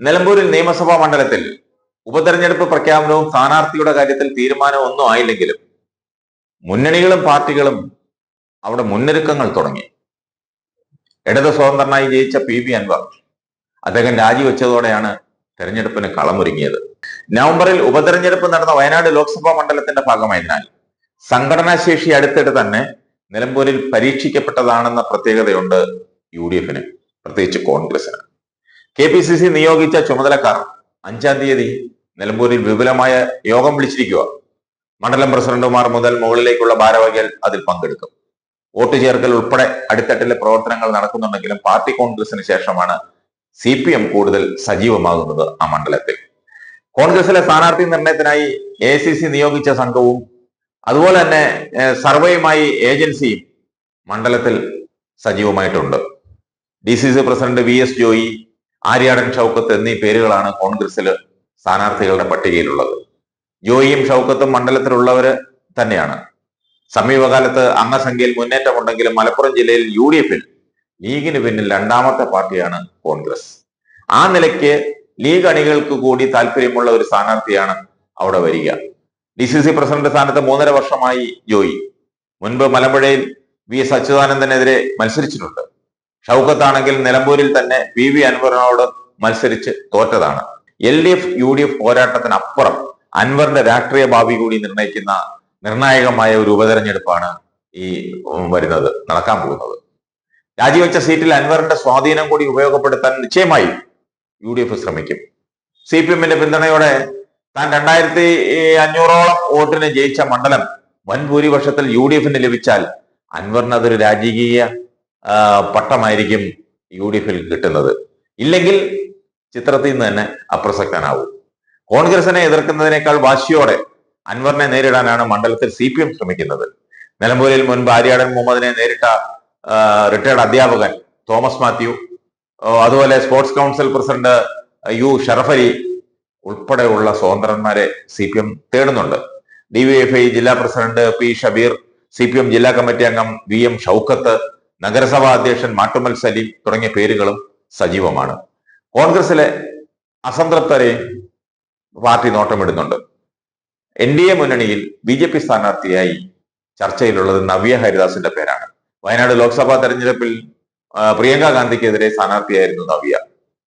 നിലമ്പൂരിൽ നിയമസഭാ മണ്ഡലത്തിൽ ഉപതെരഞ്ഞെടുപ്പ് പ്രഖ്യാപനവും സ്ഥാനാർത്ഥിയുടെ കാര്യത്തിൽ തീരുമാനവും ഒന്നും ആയില്ലെങ്കിലും മുന്നണികളും പാർട്ടികളും അവിടെ മുന്നൊരുക്കങ്ങൾ തുടങ്ങി. ഇടത് സ്വതന്ത്രനായി ജയിച്ച പി. വി. അൻവർ അദ്ദേഹം രാജിവെച്ചതോടെയാണ് തെരഞ്ഞെടുപ്പിന് കളമൊരുങ്ങിയത്. നവംബറിൽ ഉപതെരഞ്ഞെടുപ്പ് നടന്ന വയനാട് ലോക്സഭാ മണ്ഡലത്തിന്റെ ഭാഗമായതിനാൽ സംഘടനാശേഷി അടുത്തിടെ തന്നെ നിലമ്പൂരിൽ പരീക്ഷിക്കപ്പെട്ടതാണെന്ന പ്രത്യേകതയുണ്ട് യു ഡി എഫിന് പ്രത്യേകിച്ച് കോൺഗ്രസിന്. കെ പി സി സി നിയോഗിച്ച ചുമതലക്കാർ അഞ്ചാം തീയതി നിലമ്പൂരിൽ വിപുലമായ യോഗം വിളിച്ചിരിക്കുക മണ്ഡലം പ്രസിഡന്റുമാർ മുതൽ മുകളിലേക്കുള്ള ഭാരവാഹികൾ അതിൽ പങ്കെടുക്കും. വോട്ട് ചേർക്കൽ ഉൾപ്പെടെ അടിത്തട്ടിലെ പ്രവർത്തനങ്ങൾ നടക്കുന്നുണ്ടെങ്കിലും പാർട്ടി കോൺഗ്രസിന് ശേഷമാണ് സി പി എം കൂടുതൽ സജീവമാകുന്നത് ആ മണ്ഡലത്തിൽ. കോൺഗ്രസിലെ സ്ഥാനാർത്ഥി നിർണയത്തിനായി എ സി സി നിയോഗിച്ച സംഘവും അതുപോലെ തന്നെ സർവേയുമായി ഏജൻസിയും മണ്ഡലത്തിൽ സജീവമായിട്ടുണ്ട്. D C C president V S Joy Aryadan Shoukath എന്നീ പേരുകളാണ് കോൺഗ്രസിൽ സ്ഥാനാർത്ഥികളുടെ പട്ടികയിലുള്ളത്. ജോയിയും ഷൗക്കത്തും മണ്ഡലത്തിലുള്ളവര് തന്നെയാണ്. സമീപകാലത്ത് അംഗസംഖ്യയിൽ മുന്നേറ്റമുണ്ടെങ്കിലും മലപ്പുറം ജില്ലയിൽ യു ഡി എഫിൽ ലീഗിന് പിന്നിൽ രണ്ടാമത്തെ പാർട്ടിയാണ് കോൺഗ്രസ്. ആ നിലയ്ക്ക് ലീഗ് അണികൾക്ക് കൂടി താല്പര്യമുള്ള ഒരു സ്ഥാനാർത്ഥിയാണ് അവിടെ വരിക. ഡി സി സി പ്രസിഡന്റ് സ്ഥാനത്ത് മൂന്നര വർഷമായി ജോയി. മുൻപ് മലമ്പുഴയിൽ വി എസ് അച്യുതാനന്ദനെതിരെ മത്സരിച്ചിട്ടുണ്ട്. ഷൗക്കത്താണെങ്കിൽ നിലമ്പൂരിൽ തന്നെ പി വി അൻവറിനോട് മത്സരിച്ച് തോറ്റതാണ്. L D F U D F പോരാട്ടത്തിനപ്പുറം അൻവറിന്റെ രാഷ്ട്രീയ ഭാവി കൂടി നിർണയിക്കുന്ന നിർണായകമായ ഒരു ഉപതെരഞ്ഞെടുപ്പാണ് ഈ വരുന്നത് നടക്കാൻ പോകുന്നത്. രാജിവെച്ച സീറ്റിൽ അൻവറിന്റെ സ്വാധീനം കൂടി ഉപയോഗപ്പെടുത്താൻ നിശ്ചയമായി യു ഡി എഫ് ശ്രമിക്കും. സി പി എമ്മിന്റെ പിന്തുണയോടെ താൻ രണ്ടായിരത്തി അഞ്ഞൂറോളം വോട്ടിന് ജയിച്ച മണ്ഡലം വൻ ഭൂരിപക്ഷത്തിൽ യു ഡി എഫിന് ലഭിച്ചാൽ അൻവറിന് അതൊരു രാജകീയ പട്ടമായിരിക്കും യു ഡി എഫിൽ കിട്ടുന്നത്. ഇല്ലെങ്കിൽ ചിത്രത്തിൽ നിന്ന് തന്നെ അപ്രസക്തനാവും. കോൺഗ്രസിനെ എതിർക്കുന്നതിനേക്കാൾ വാശിയോടെ അൻവറിനെ നേരിടാനാണ് മണ്ഡലത്തിൽ സി പി എം ശ്രമിക്കുന്നത്. നിലമ്പൂരിൽ മുൻപ് ആര്യാടൻ മുഹമ്മദിനെ നേരിട്ട റിട്ടയർഡ് അധ്യാപകൻ തോമസ് മാത്യു അതുപോലെ sports council president U Sharaf Ali ഉൾപ്പെടെയുള്ള സ്വതന്ത്രന്മാരെ സി പി എം തേടുന്നുണ്ട്. ഡി വി എഫ് ഐ ജില്ലാ president P Shabeer C P M ജില്ലാ കമ്മിറ്റി അംഗം വി എം ഷൗക്കത്ത് നഗരസഭാ അധ്യക്ഷൻ മാട്ടുമൽ സലീം തുടങ്ങിയ പേരുകളും സജീവമാണ്. കോൺഗ്രസിലെ അസംതൃപ്തരെയും പാർട്ടി നോട്ടമിടുന്നുണ്ട്. എൻ ഡി എ മുന്നണിയിൽ ബി ജെ പി സ്ഥാനാർത്ഥിയായി ചർച്ചയിലുള്ളത് നവ്യ ഹരിദാസിന്റെ പേരാണ്. വയനാട് ലോക്സഭാ തെരഞ്ഞെടുപ്പിൽ പ്രിയങ്ക ഗാന്ധിക്കെതിരെ സ്ഥാനാർത്ഥിയായിരുന്നു നവ്യ.